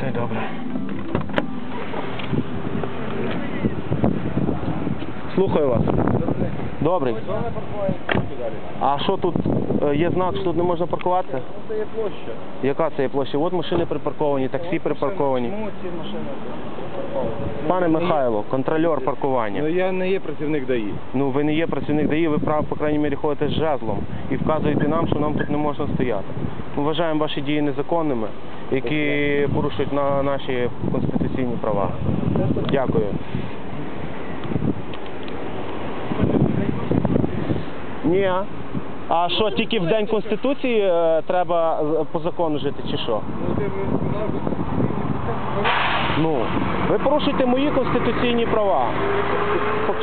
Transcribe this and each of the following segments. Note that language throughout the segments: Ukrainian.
Все добре. Слухаю вас. Добрий. А що тут е, є знак, що тут не можна паркуватися? Це є площа. Яка це є площа? От машини припарковані, таксі припарковані. Чому ці машини припарковані? Пане Михайло, контролер паркування. Ну я не є працівник ДАІ. Ну ви не є працівник ДАІ, ви прав, по крайній мірі ходите з жезлом і вказуєте нам, що нам тут не можна стояти. Ми вважаємо ваші дії незаконними, які порушують на наші конституційні права. Дякую. Ні. А що, тільки в День Конституції е, треба е, по закону жити, чи що? Ну, ви порушуєте мої конституційні права.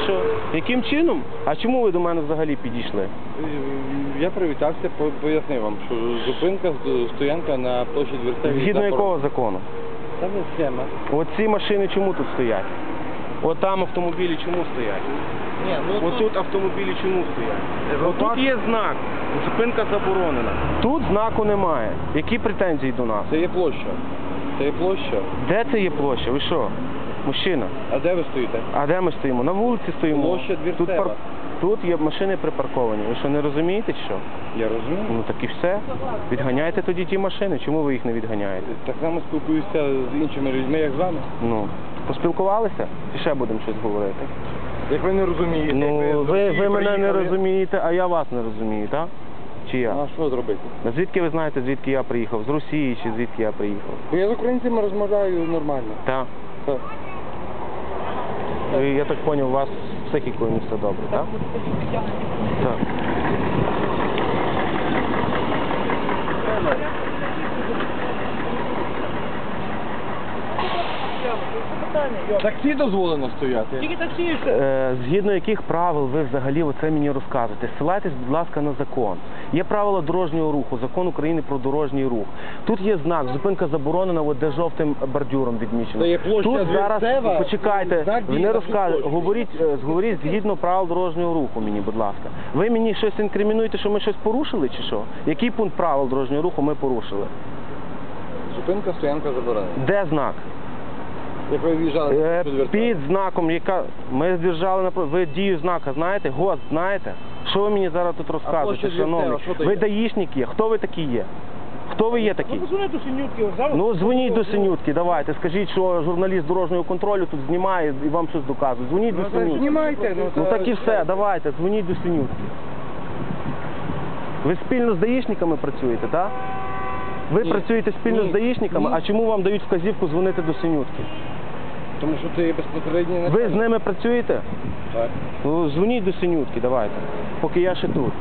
Що. Яким чином? А чому ви до мене взагалі підійшли? Я привітався, по- пояснив вам, що зупинка, з- стоянка на площі Дверцевій. Згідно якого закону? Там є схема. Оці машини чому тут стоять? От там автомобілі чому стоять? Ні, ну От тут автомобілі чому стоять? От тут є знак. Зупинка заборонена. Тут знаку немає. Які претензії до нас? Це є площа. Це є площа. Де це є площа? Ви що? Мужчина? А де ви стоїте? А де ми стоїмо? На вулиці стоїмо. Площа тут, Двірцева. тут є машини припарковані. Ви що не розумієте, що? Я розумію. Ну так і все. Відганяйте тоді ті машини. Чому ви їх не відганяєте? Так само спілкуюся з іншими людьми, як з вами. Ну, поспілкувалися? І ще будемо щось говорити. Як ви не розумієте, Ну, як ви, ви мене не приїхали. розумієте, а я вас не розумію, так? Чи я? Ну, А що зробити? Звідки ви знаєте, звідки я приїхав? З Росії чи звідки я приїхав? Бо я з українцями розмовляю нормально. Так. Так. Я так зрозумів, у вас з психікою не все добре, так? Так. Таксі дозволено стояти. Е, згідно яких правил ви взагалі оце мені розказуєте? Ссилайтесь, будь ласка, на закон. Є правила дорожнього руху, закон України про дорожній рух. Тут є знак, зупинка заборонена, от де жовтим бордюром відмічено. Це є площа Тут зараз почекайте, знак ви не на площі. Говоріть, е, зговоріть згідно правил дорожнього руху мені, будь ласка. Ви мені щось інкримінуєте, що ми щось порушили чи що? Який пункт правил дорожнього руху ми порушили? Зупинка, стоянка заборонена. Де знак? Як ви в'їжджали Е, під знаком, яка ми держали на ви дію знака знаєте? ГОСТ знаєте? Що ви мені зараз тут розказуєте, площа шановний? Дверцева, що то Ви є? даїшник є. Хто ви такі є? Хто ви є такі? Позвони до синютки, зараз. Ну дзвоніть до синютки, давайте. Скажіть, що журналіст дорожнього контролю тут знімає і вам щось доказує. Дзвоніть Ну, до це синютки. знімайте, ну, Ну так і все, давайте, дзвоніть до синютки. Ви спільно з даїшниками працюєте, так? Ви Ні. працюєте спільно Ні. з даїшниками, Ні. а чому вам дають вказівку дзвонити до синютки? Тому що ти безпосередньо не... Ви з ними працюєте? Так. Ну, дзвоніть до синютки, давайте, поки я ще тут.